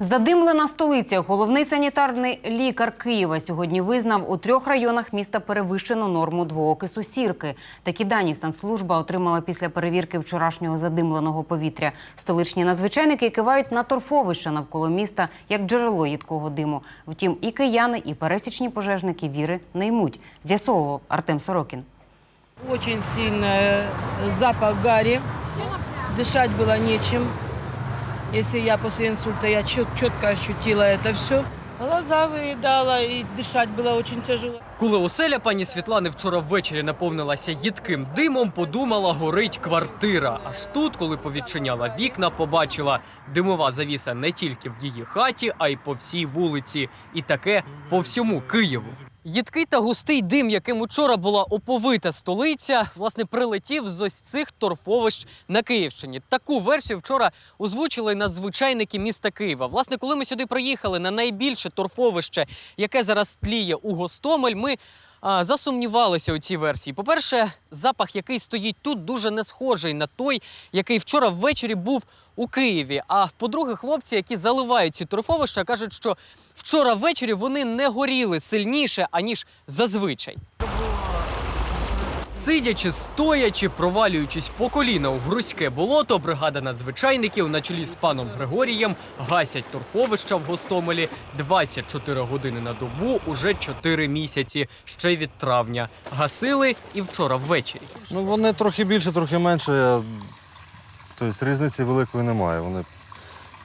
Задимлена столиця. Головний санітарний лікар Києва сьогодні визнав, у трьох районах міста перевищено норму двоокису сірки. Такі дані санслужба отримала після перевірки вчорашнього задимленого повітря. Столичні надзвичайники кивають на торфовище навколо міста як джерело їдкого диму. Втім, і кияни, і пересічні пожежники віри не ймуть. З'ясовував Артем Сорокін. Очень сильный запах гари. Дышать было нечем. Если я после инсульта, я четко ощутила это все. Глаза выедала и дышать было очень тяжело. Коли оселя пані Світлани вчора ввечері наповнилася їдким димом, подумала, горить квартира. Аж тут, коли повідчиняла вікна, побачила димова завіса не тільки в її хаті, а й по всій вулиці. І таке по всьому Києву. Їдкий та густий дим, яким учора була оповита столиця, власне, прилетів з ось цих торфовищ на Київщині. Таку версію вчора озвучили надзвичайники міста Києва. Власне, коли ми сюди приїхали на найбільше торфовище, яке зараз тліє у Гостомель, ми засумнівалися у цій версії. По-перше, запах, який стоїть тут, дуже не схожий на той, який вчора ввечері був у Києві. А по-друге, хлопці, які заливають ці торфовища, кажуть, що вчора ввечері вони не горіли сильніше, аніж зазвичай. Сидячи, стоячи, провалюючись по коліна у грузьке болото, бригада надзвичайників на чолі з паном Григорієм гасять торфовища в Гостомелі 24 години на добу уже 4 місяці, ще від травня. Гасили і вчора ввечері. Ну, вони трохи більше, трохи менше. Тобто різниці великої немає. Вони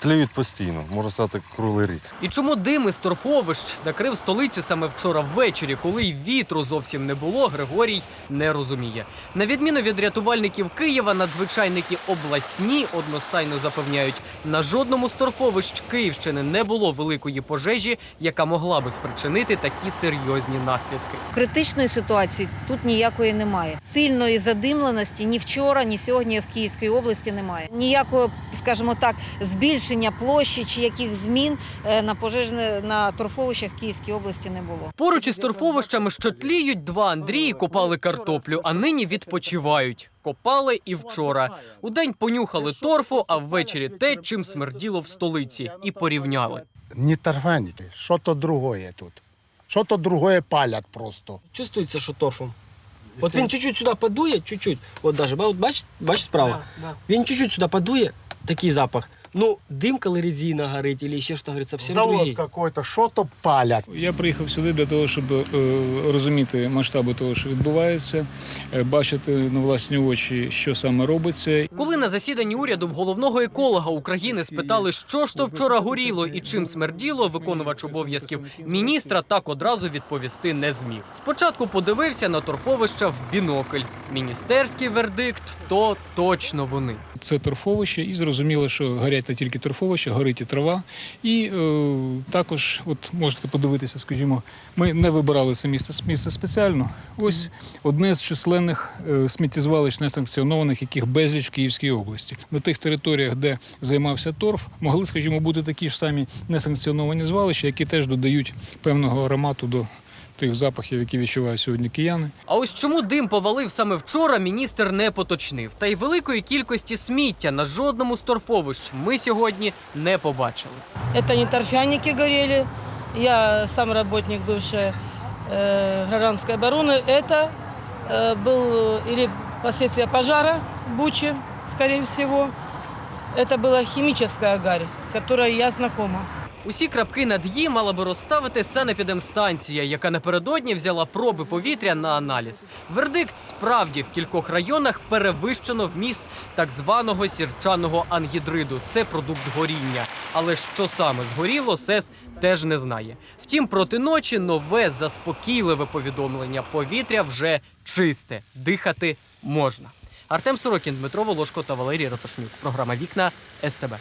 тліють постійно, можна сказати, круглий рік. І чому дим із торфовищ накрив столицю саме вчора ввечері, коли й вітру зовсім не було, Григорій не розуміє. На відміну від рятувальників Києва, надзвичайники обласні одностайно запевняють, на жодному з торфовищ Київщини не було великої пожежі, яка могла би спричинити такі серйозні наслідки. Критичної ситуації тут ніякої немає. Сильної задимленості ні вчора, ні сьогодні в Київській області немає. Ніякого, скажімо так, збільшення площі чи яких змін е, на пожежне на торфовищах в Київській області не було. Поруч із торфовищами, що тліють, два Андрії копали картоплю, а нині відпочивають. Копали і вчора. Удень понюхали торфу, а ввечері те, чим смерділо в столиці, і порівняли. не торфяники, что-то другое тут. Что-то другое палят просто. чувствується, що торфом. От він чуть-чуть сюди подує, чуть-чуть. От даже, от бач, бач справа. Він чуть-чуть сюди подує, такий запах. Ну, дим, коли резина горить, або ще щось горить, зовсім Завод другий. какой-то, что-то палят. Я приїхав сюди для того, щоб е, розуміти масштаби того, що відбувається, е, бачити на власні очі, що саме робиться. Коли на засіданні уряду в головного еколога України спитали, що ж то вчора горіло і чим смерділо, виконувач обов'язків міністра так одразу відповісти не зміг. Спочатку подивився на торфовища в бінокль. Міністерський вердикт то точно вони. Це торфовище, і зрозуміло, що горять не тільки торфовище, горить і трава. І е, також, от можете подивитися, скажімо, ми не вибирали це місце, місце спеціально. Ось одне з численних е, сміттєзвалищ несанкціонованих, яких безліч в Київській області. На тих територіях, де займався торф, могли, скажімо, бути такі ж самі несанкціоновані звалища, які теж додають певного аромату до тих запахів, які відчувають сьогодні кияни. А ось чому дим повалив саме вчора, міністр не поточнив. Та й великої кількості сміття на жодному з торфовищ ми сьогодні не побачили. Это не торфяники горели. Я сам работник бывшей э, гражданской обороны. Это э, был или последствия пожара в Буче, скорее всего. Это была химическая гарь, с которой я знакома. Усі крапки над «і» мала би розставити санепідемстанція, яка напередодні взяла проби повітря на аналіз. Вердикт справді в кількох районах перевищено вміст так званого сірчаного ангідриду. Це продукт горіння. Але що саме згоріло, СЕС теж не знає. Втім, проти ночі нове заспокійливе повідомлення. Повітря вже чисте, дихати можна. Артем Сорокін, Дмитро Волошко та Валерій Ратошнюк. Програма Вікна СТБ.